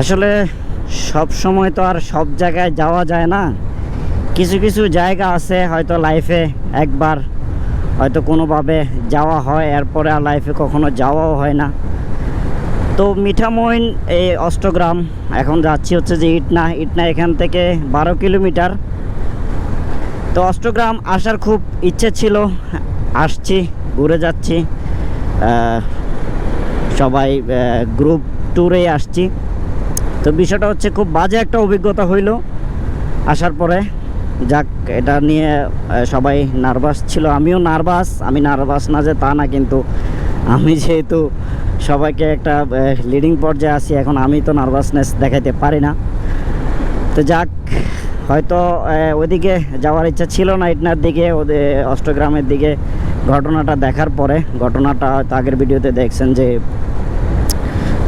আসলে সব সময় তো আর সব জায়গায় যাওয়া যায় না। কিছু কিছু জায়গা আছে হয়তো লাইফে একবার, হয়তো কোনোভাবে যাওয়া হয়, এরপরে আর লাইফে কখনো যাওয়াও হয় না। তো মিঠামইন এই অষ্টগ্রাম, এখন যাচ্ছি হচ্ছে যে ইটনা। ইটনা এখান থেকে বারো কিলোমিটার। তো অষ্টগ্রাম আসার খুব ইচ্ছে ছিল, আসছি, ঘুরে যাচ্ছি। সবাই গ্রুপ ট্যুরে আসছি। তো বিষয়টা হচ্ছে খুব বাজে একটা অভিজ্ঞতা হইল। আসার পরে যাক, এটা নিয়ে সবাই নার্ভাস ছিল। আমিও নার্ভাস, আমি নার্ভাস না যে তা না, কিন্তু আমি যেহেতু সবাইকে একটা লিডিং পর্যায়ে আছি, এখন আমি তো নার্ভাসনেস দেখাইতে পারি না। তো যাক, হয়তো ওইদিকে যাওয়ার ইচ্ছা ছিল না ইটনার দিকে ওদের অষ্টগ্রামের দিকে। ঘটনাটা দেখার পরে, ঘটনাটা হয়তো আগের ভিডিওতে দেখছেন যে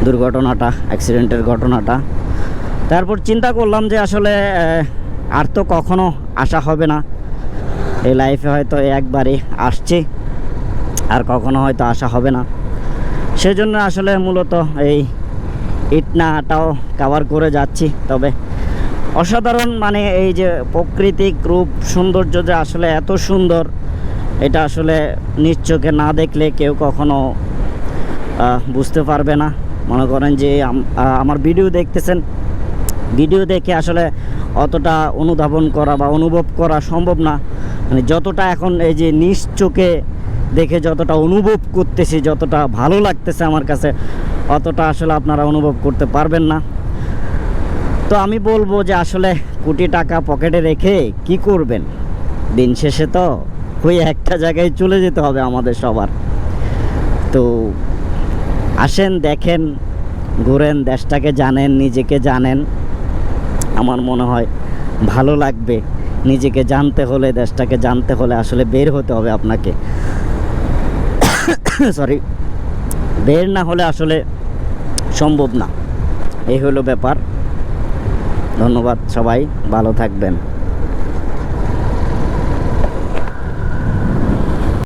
দুর্ঘটনাটা অ্যাক্সিডেন্টের ঘটনাটা। তারপর চিন্তা করলাম যে আসলে আর তো কখনো আসা হবে না। এই লাইফে হয়তো এই একবারই আসছি, আর কখনো হয়তো আসা হবে না। সেজন্য আসলে মূলত এই ইটনাটাও কাভার করে যাচ্ছি। তবে অসাধারণ মানে এই যে প্রাকৃতিক রূপ সৌন্দর্য যে আসলে এত সুন্দর, এটা আসলে নিজ না দেখলে কেউ কখনো বুঝতে পারবে না। মনে করেন যে আমার ভিডিও দেখতেছেন, ভিডিও দেখে আসলে অতটা অনুধাবন করা বা অনুভব করা সম্ভব না। মানে যতটা এখন এই যে নিজ চোখে দেখে যতটা অনুভব করতেছি, যতটা ভালো লাগতেছে আমার কাছে, অতটা আসলে আপনারা অনুভব করতে পারবেন না। তো আমি বলব যে আসলে কোটি টাকা পকেটে রেখে কি করবেন? দিন শেষে তো ওই একটা জায়গায় চলে যেতে হবে আমাদের সবার। তো আসেন, দেখেন, ঘুরেন, দেশটাকে জানেন, নিজেকে জানেন। আমার মনে হয় ভালো লাগবে নিজেকে জানতে হলে, দেশটাকে জানতে হলে আসলে বের হতে হবে আপনাকে। সরি বের না হলে আসলে সম্ভব না। এই হলো ব্যাপার। ধন্যবাদ সবাই, ভালো থাকবেন।